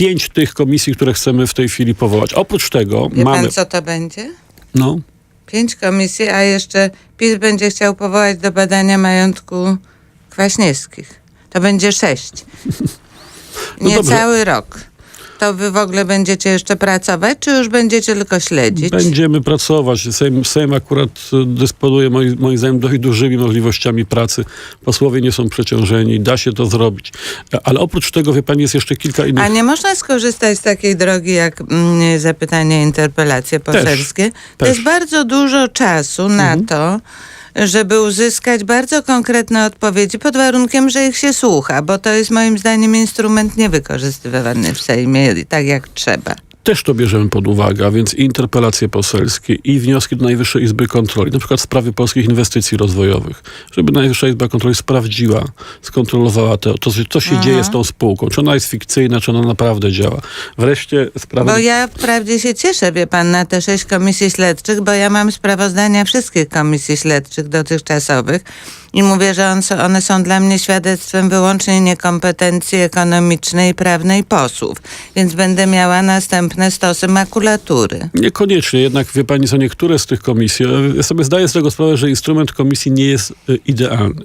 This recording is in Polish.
pięć tych komisji, które chcemy w tej chwili powołać. Oprócz tego Wie mamy... pan, co to będzie? No, Pięć komisji, a jeszcze PiS będzie chciał powołać do badania majątku Kwaśniewskich. To będzie sześć. No. Niecały rok. To wy w ogóle będziecie jeszcze pracować, czy już będziecie tylko śledzić? Będziemy pracować. Sejm, Sejm akurat e, dysponuje moim, moim zdaniem dość dużymi możliwościami pracy. Posłowie nie są przeciążeni, da się to zrobić. Ale oprócz tego, wie pani, jest jeszcze kilka innych... A nie można skorzystać z takiej drogi jak mm, zapytania, interpelacje poselskie? To też. jest bardzo dużo czasu na to, żeby uzyskać bardzo konkretne odpowiedzi pod warunkiem, że ich się słucha, bo to jest moim zdaniem instrument niewykorzystywany w Sejmie tak jak trzeba. Też to bierzemy pod uwagę, a więc i interpelacje poselskie i wnioski do Najwyższej Izby Kontroli, na przykład w sprawie polskich inwestycji rozwojowych, żeby Najwyższa Izba Kontroli sprawdziła, skontrolowała to, to co się dzieje z tą spółką, czy ona jest fikcyjna, czy ona naprawdę działa. Wreszcie sprawa... Bo ja wprawdzie się cieszę, wie pan, na te sześć komisji śledczych, bo ja mam sprawozdania wszystkich komisji śledczych dotychczasowych i mówię, że on, one są dla mnie świadectwem wyłącznie niekompetencji ekonomicznej i prawnej posłów, więc będę miała następne stosy makulatury. Niekoniecznie, jednak wie pani, co niektóre z tych komisji, ja sobie zdaję z tego sprawę, że instrument komisji nie jest y, idealny.